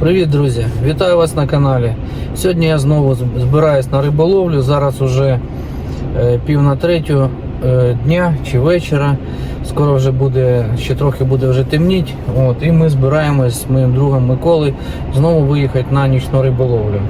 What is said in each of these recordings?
Привіт, друзі! Вітаю вас на каналі. Сьогодні я знову збираюсь на риболовлю. Зараз уже е, пів на третю е, дня чи вечора. Скоро вже буде, ще трохи буде вже темніть. От, і ми збираємось з моїм другом Миколою знову виїхати на нічну риболовлю.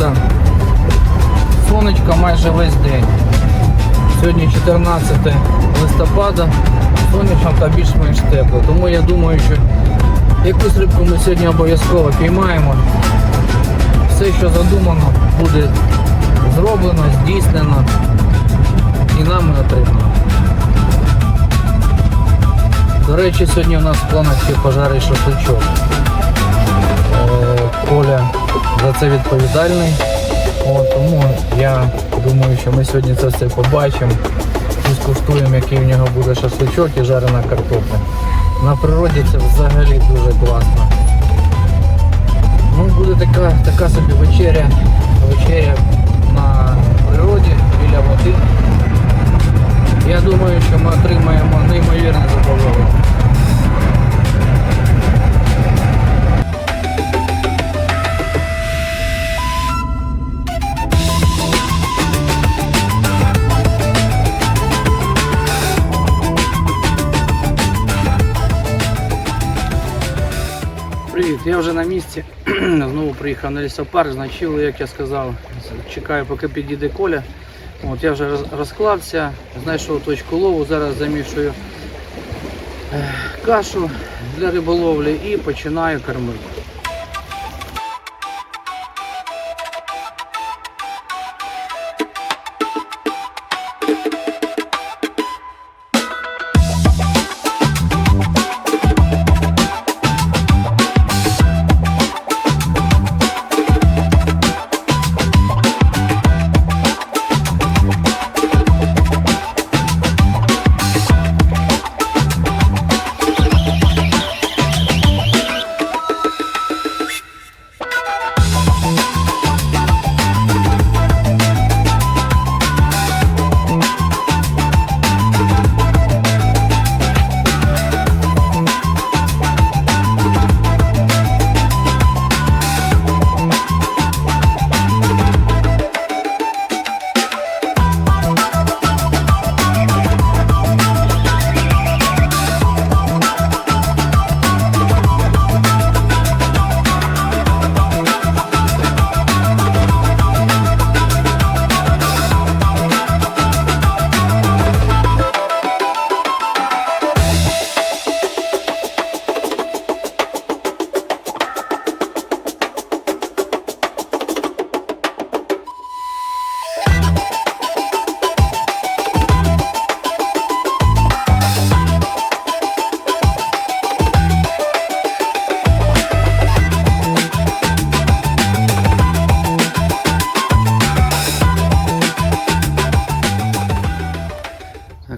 Погода. Сонечко майже весь день. Сьогодні 14 листопада, сонячно та більш-менш тепло. Тому я думаю, що якусь рибку ми сьогодні обов'язково піймаємо. Все, що задумано, буде зроблено, здійснено і нами отримано. До речі, сьогодні у нас в планах ще пожарий шашличок. Е, Коля за це відповідальний. От, тому я думаю, що ми сьогодні це все побачимо і скуштуємо, який в нього буде шашличок і жарена картопля. На природі це взагалі дуже класно. Ну, буде така, така собі вечеря, вечеря на природі біля води. Я думаю, що ми отримаємо неймовірне задоволення. Привіт, я вже на місці. Знову приїхав на лісопарк, значив, як я сказав. Чекаю, поки підійде коля. От я вже розклався, знайшов точку лову, зараз замішую е, кашу для риболовлі і починаю кормити.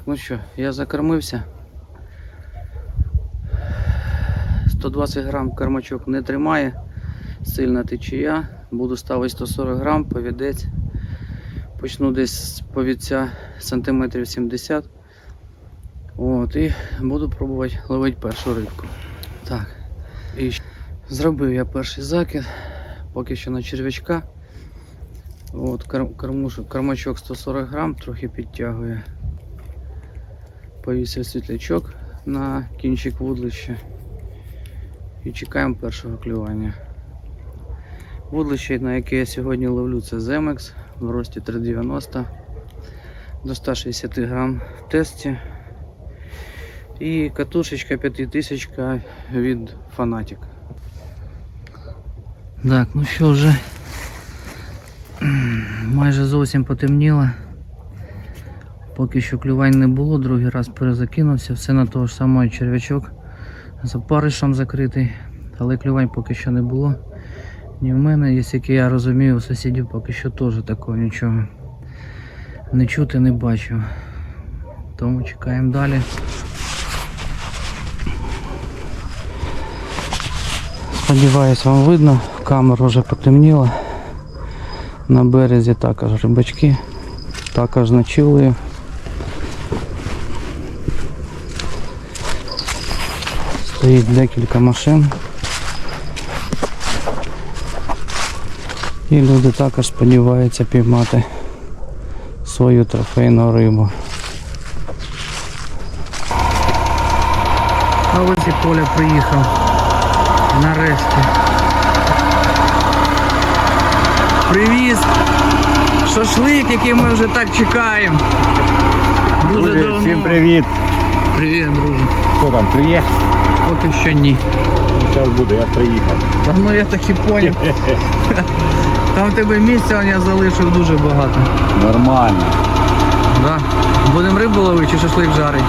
Так, ну що, я закормився. 120 грам кормачок не тримає, сильна течія. Буду ставити 140 грам, повідець. Почну десь з повідця сантиметрів 70. От, і буду пробувати ловити першу рибку. Так. І зробив я перший закид, поки що на черв'ячка. От, кормачок 140 грам, трохи підтягує повісив світлячок на кінчик вудлища і чекаємо першого клювання. Вудлище, на яке я сьогодні ловлю, це Zemex в рості 390 до 160 грам в тесті. І катушечка 5000 від Fanatic. Так, ну що вже майже зовсім потемніло. Поки що клювань не було, другий раз перезакинувся, все на того ж самого черв'ячок. За паришем закритий, але клювань поки що не було. Ні в мене, є, як я розумію, у сусідів поки що теж такого нічого не чути, не бачу. Тому чекаємо далі. Сподіваюсь, вам видно, камера вже потемніла. На березі також рибачки, також ночули. Стоїть декілька машин. І люди також сподіваються піймати свою трофейну рибу. А ось і Коля приїхав. Нарешті. Привіз шашлик, який ми вже так чекаємо. Дуже Друзі, давно. всім привіт! Привіт, друже. Хто там, приїхав? Поки що ні. Зараз буде, я приїхав. Та ну я так і поняв. Там в тебе місця я залишив дуже багато. Нормально. Да. Будемо рибу ловити чи шашлик жарить?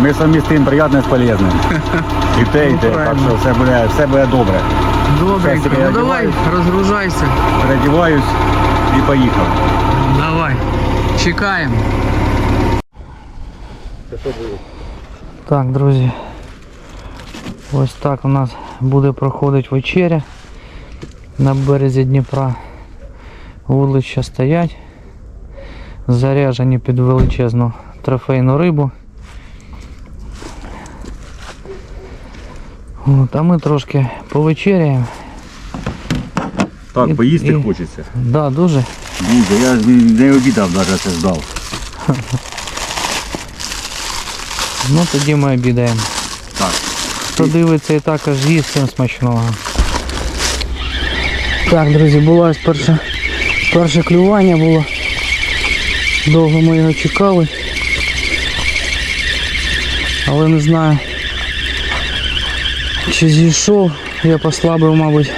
Ми совмістимо приємне з полезним. І те, і те. Ну, Так правильно. що все буде, все буде добре. Добренько. Щас я Ну давай, одягаюсь. розгружайся. Передіваюсь і поїхав. Давай. Чекаємо. Так, друзі. Ось так у нас буде проходити вечеря на березі Дніпра. Вудлища стоять. Заряжені під величезну трофейну рибу. От, а ми трошки повечеряємо. Так, І- поїсти і- хочеться. Да, дуже. Дуже, я не- не обідав навіть це ждав. Ну тоді ми обідаємо. Так. Хто дивиться і також їсть всім смачного. Так, друзі, було ось перше, перше клювання було. Довго ми його чекали. Але не знаю. Чи зійшов, я послабив, мабуть,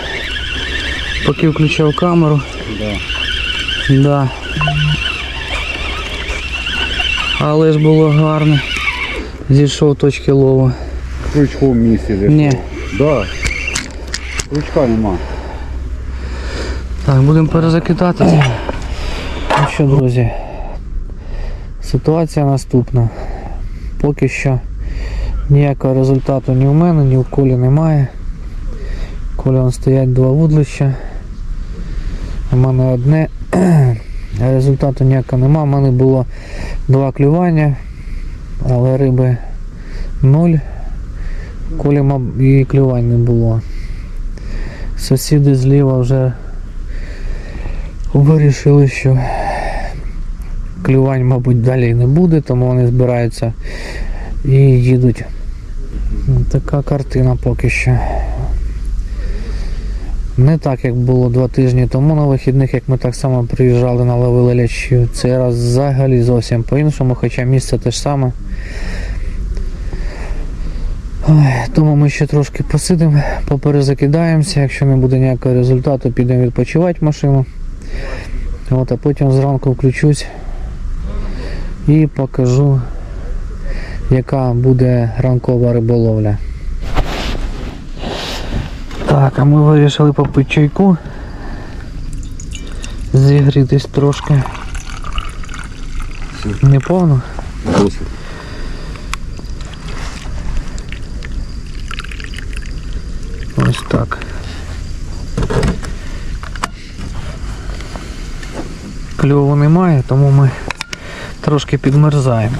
поки включав камеру. Да. Да. Але ж було гарно. Зійшов точки лову. Крючком в місці. Ні. Да. Крючка нема. Так, будемо перезакидати. Ну що, друзі, ситуація наступна. Поки що ніякого результату ні в мене, ні в колі немає. Коля вон стоять два вудлища. У мене одне. Результату ніякого нема. У мене було два клювання, але риби нуль. Колі маб- і клювань не було. Сусіди зліва вже вирішили, що клювань, мабуть, далі не буде, тому вони збираються і їдуть. Така картина поки що. Не так, як було два тижні тому на вихідних, як ми так само приїжджали, наловили лящів. Цей раз взагалі зовсім по-іншому, хоча місце те ж саме. Тому ми ще трошки посидимо, поперезакидаємося. Якщо не буде ніякого результату, підемо відпочивати машину. От, а потім зранку включусь і покажу, яка буде ранкова риболовля. Так, а ми вирішили попити чайку. Зігрітись трошки. Не повно? Досить. Ось так. Кльову немає, тому ми трошки підмерзаємо.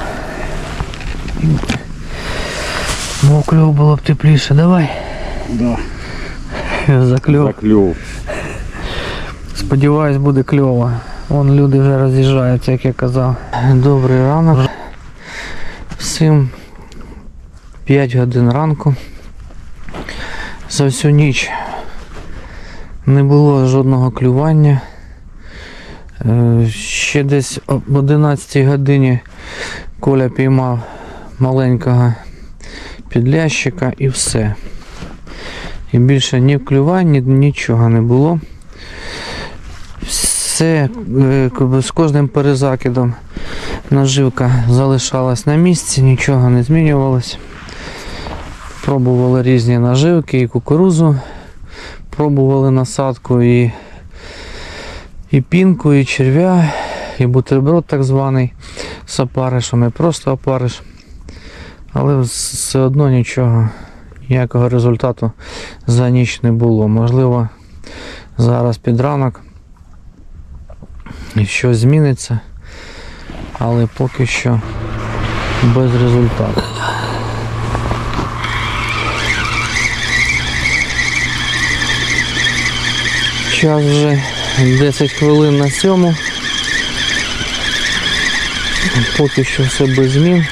Бо кльов було б тепліше. Давай. Да. За кльов. Заклюв. Сподіваюсь, буде кльово. Вон люди вже роз'їжджаються, як я казав. Добрий ранок. Всім 5 годин ранку. За всю ніч не було жодного клювання. Е, Ще десь об 11 годині Коля піймав маленького підлящика і все. І більше ні клювань, ні, нічого не було. Все е, з кожним перезакидом наживка залишалась на місці, нічого не змінювалось. Пробували різні наживки і кукурузу, пробували насадку і, і пінку, і черв'я, і бутерброд так званий з опаришем, і просто опариш. Але все одно нічого, ніякого результату за ніч не було. Можливо, зараз під ранок щось зміниться, але поки що без результату. Час вже 10 хвилин на сьому. Поки що все без змін.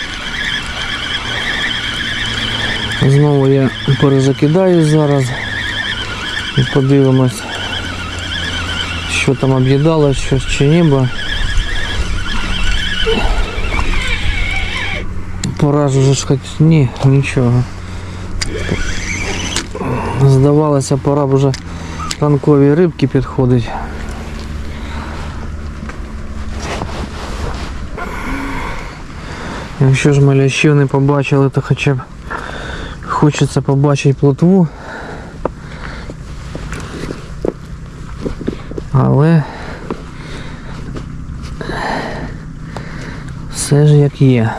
Знову я перезакидаю зараз подивимось, що там об'їдало, щось чи ні, бо пора вже ж ні, нічого. Здавалося, пора б вже ранкові рибки підходить. Якщо ж ми лящів не побачили, то хоча б хочеться побачити плотву. Але все ж як є.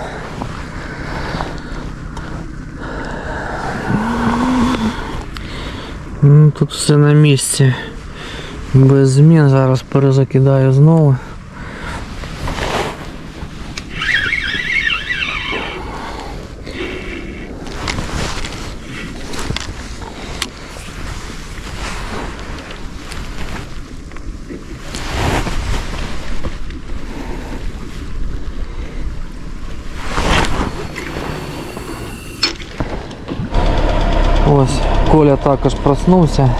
Ну, тут все на місці. Без змін. Зараз перезакидаю знову. Ось, Коля також проснувся,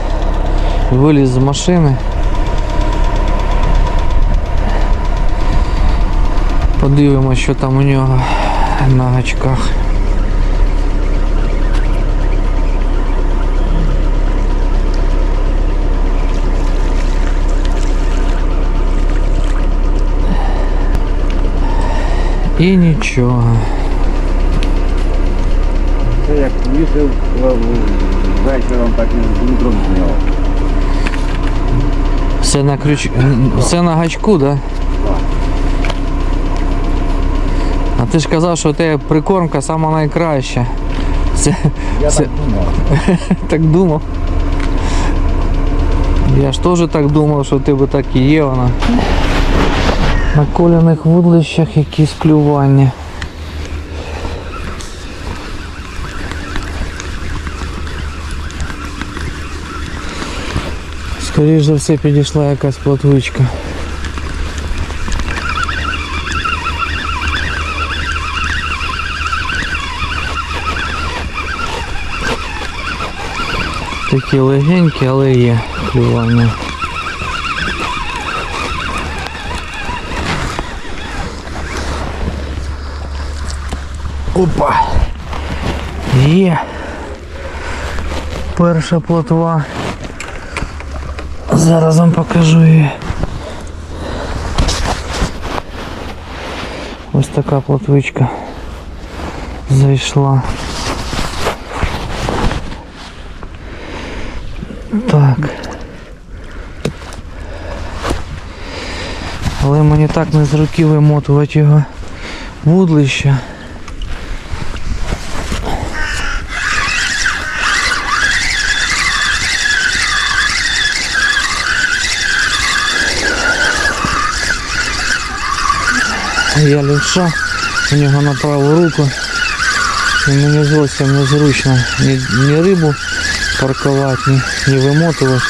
виліз з машини. Подивимось, що там у нього на гачках. І нічого. Це як вішив вечором, так і утром зняв. Все на ключ. Все на гачку, да? А ти ж казав, що у тебе прикормка сама найкраща. Це, Я це так думав. так думав. Я ж теж так думав, що у тебе так і є вона. На коляних вудлищах якісь клювання. Скоріше за все підійшла якась плотвичка. Такі легенькі, але є клювання. Опа! Є! Перша плотва. Зараз вам покажу її. Ось така плотвичка зайшла. Так. Але мені так не з руки вимотувати його вудлище. Я лівша, у нього на праву руку. І мені зовсім незручно ні, ні рибу паркувати, ні, ні вимотувати.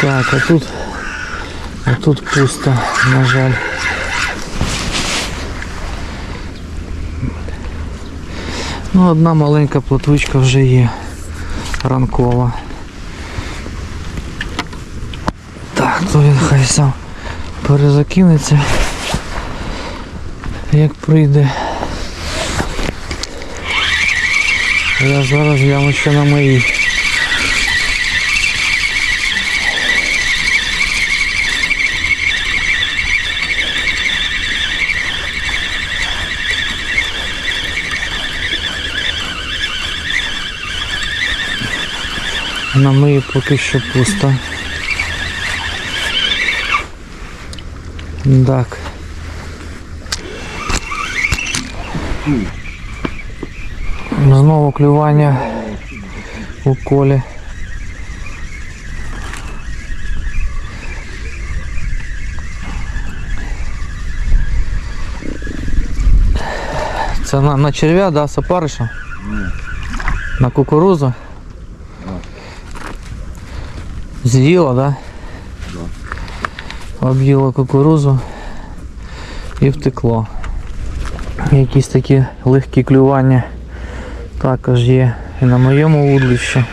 Так, а тут, а тут пусто, на жаль. Ну, одна маленька плотвичка вже є ранкова. Так, то він хай сам перезакинеться, як прийде. Я зараз ще на мої. На мої поки що пусто. Так. Знову клювання у колі. Це на, на черв'я, да, з опариша? На кукурузу? З'їла, да? Об'їла кукурузу і втекло. Якісь такі легкі клювання також є і на моєму вудлищі.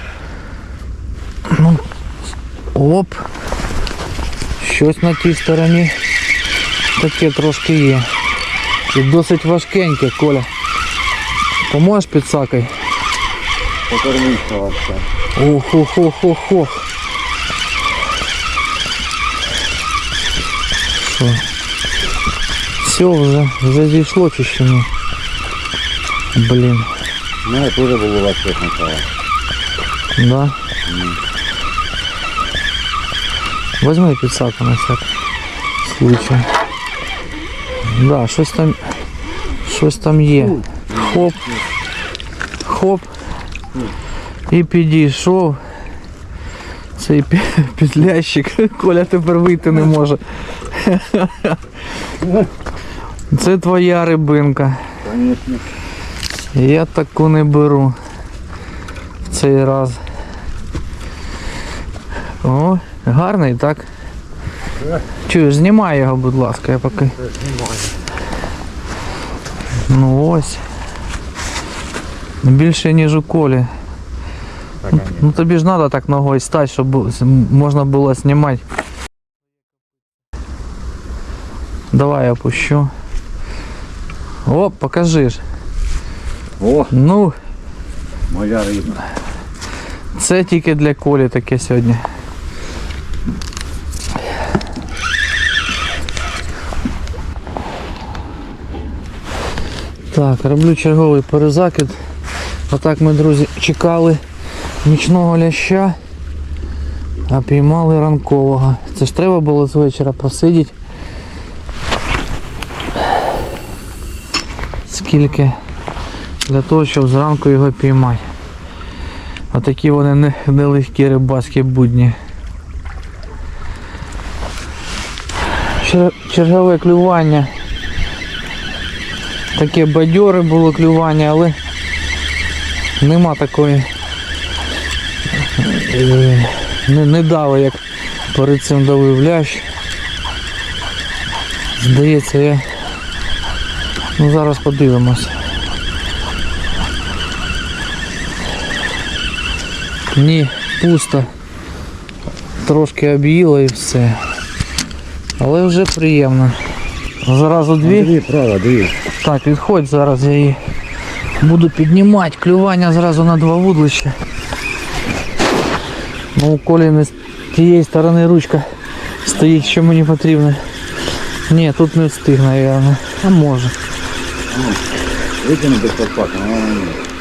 Ну, оп. Щось на тій стороні таке трошки є. І досить важкеньке, Коля. Поможеш під сакой? Покормиться вообще. Ох, ох, ох, ох, ох. Що? Все, вже, вже зійшло чи ще ні? Блін, У мене теж було важке спочатку. да? Возьми підсаку на всяк случай. Да, щось там. Щось там є. Хоп. Хоп. І підійшов. Цей петлящик. Коля тепер вийти не може. Це твоя рибинка. Конечно. Я таку не беру в цей раз. О, гарний, так? Чуєш, знімай його, будь ласка, я поки. Ну ось. Більше ніж у колі. Ну тобі ж треба так ногою стати, щоб можна було знімати. Давай я опущу. О, покажи ж. О, Ну, моя риба. Це тільки для колі таке сьогодні. Так, роблю черговий перезакид. Отак ми, друзі, чекали нічного ляща, а піймали ранкового. Це ж треба було з вечора просидіти. Скільки для того, щоб зранку його піймати. Отакі вони нелегкі рибацькі будні. Чергове клювання. Таке бадьоре було клювання, але нема такої. е, Не, не дало, як перед цим давив лящ. Здається, я. Ну зараз подивимось. Ні, пусто. Трошки об'їло і все. Але вже приємно. Зразу дві. Дві, право, дві. Так, відходь зараз я її буду піднімати. Клювання зразу на два вудлища. Ну, у Колі не з тієї сторони ручка стоїть, що мені потрібно. Ні, тут не встиг, мабуть. А може. Витягни без подпака, но вона не.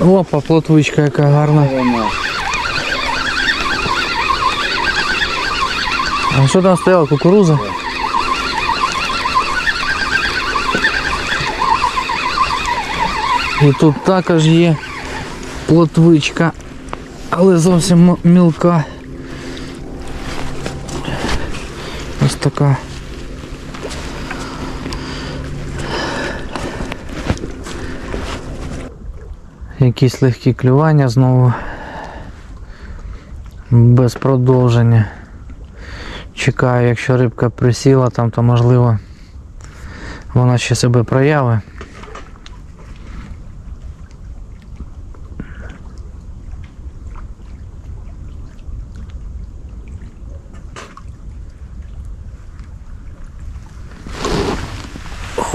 Опа, плотвичка яка гарна. А що там стояла? Кукуруза? І тут також є плотвичка, але зовсім мілка. Ось така. Якісь легкі клювання знову. Без продовження. Чекаю, якщо рибка присіла там, то можливо вона ще себе прояви.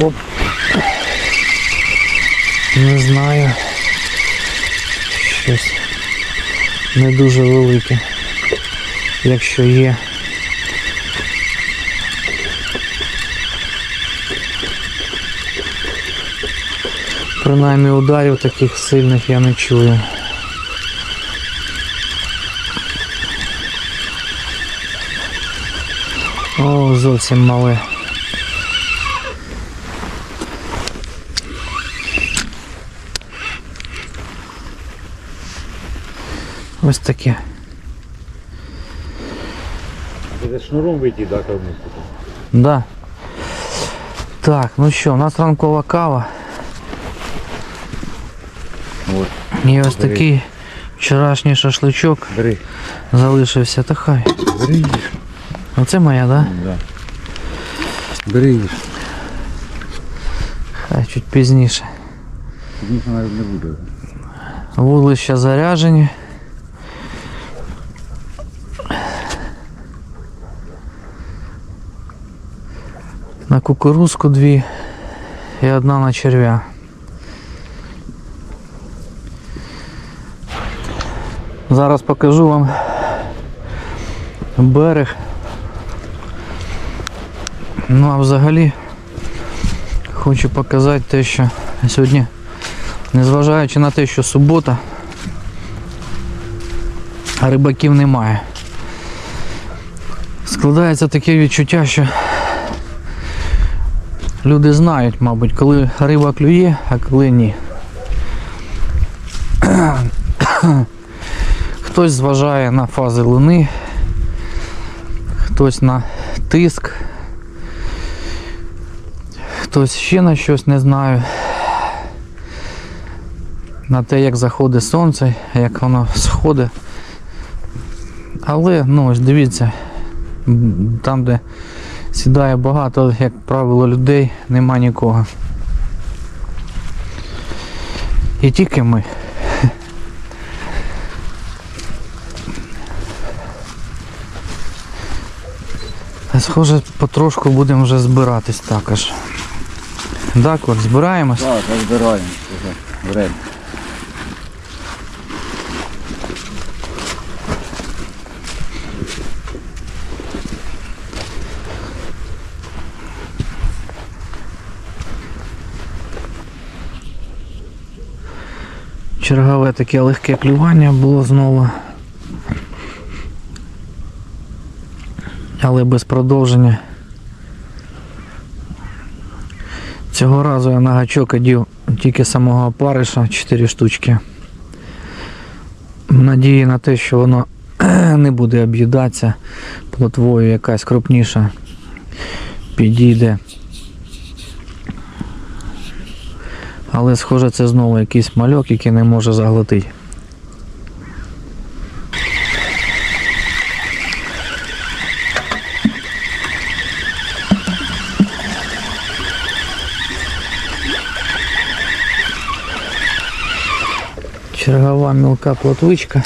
Хоп. Не знаю. Щось не дуже велике. Якщо є. Принаймні ударів таких сильних я не чую. О, зовсім мале. Ось таке. Це шнуром вийти, да, кому Да. Так, ну що, у нас ранкова кава. От, І ось Бери. такий вчорашній шашличок бери, залишився. Та хай. бери їж. Оце моя, да? Да. Бери їж. Хай чуть пізніше. Ніхто навіть не буде. Вуглища заряджені. На кукурузку дві і одна на черв'я. Зараз покажу вам берег. Ну а взагалі хочу показати те, що сьогодні Незважаючи на те, що субота, рибаків немає. Складається таке відчуття, що люди знають, мабуть, коли риба клює, а коли ні. Хтось зважає на фази луни, хтось на тиск, хтось ще на щось не знаю на те, як заходить сонце, як воно сходить. Але, ну ось дивіться, там, де сідає багато, як правило, людей, нема нікого. І тільки ми. Схоже, потрошку будемо вже збиратись також. Так, от збираємось. Так, розбираємо. Время. Чергове таке легке клювання було знову. Але без продовження. Цього разу я на гачок одів тільки самого опариша 4 штучки. Надії на те, що воно не буде об'їдатися плотвою якась крупніша підійде. Але схоже це знову якийсь мальок, який не може заглотити. Чергова мілка плотвичка.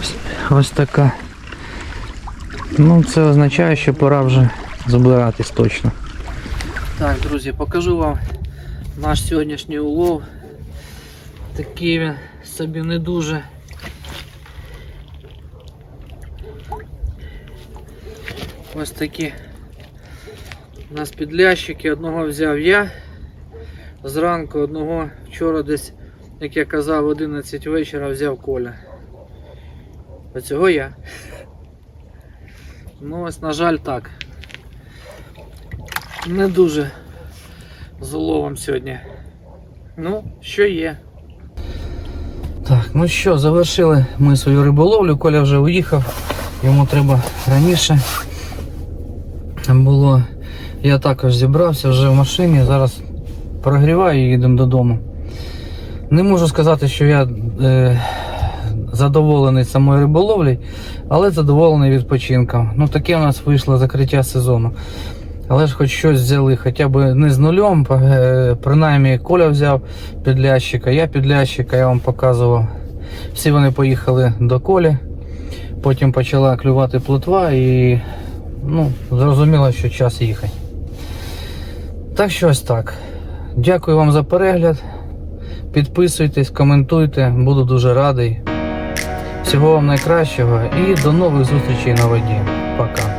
Ось, ось така. Ну це означає, що пора вже збиратись точно. Так, друзі, покажу вам наш сьогоднішній улов. Такий він собі не дуже. Ось такі у нас підлящики. Одного взяв я. Зранку одного вчора десь, як я казав, в 11 вечора взяв Коля. Оцього я. Ну ось, на жаль, так. Не дуже з уловом сьогодні. Ну, що є. Так, ну що, завершили ми свою риболовлю. Коля вже уїхав, йому треба раніше. Було. Я також зібрався вже в машині, зараз прогріваю і їдемо додому. Не можу сказати, що я е, задоволений самою риболовлею, але задоволений відпочинком. Ну таке у нас вийшло закриття сезону. Але ж хоч щось взяли, хоча б не з нульом, е, принаймні Коля взяв підлящика, я підлящика, я вам показував. Всі вони поїхали до Колі, потім почала клювати плотва і ну, зрозуміло, що час їхати. Так що ось так. Дякую вам за перегляд. Підписуйтесь, коментуйте, буду дуже радий. Всього вам найкращого і до нових зустрічей на воді. Пока.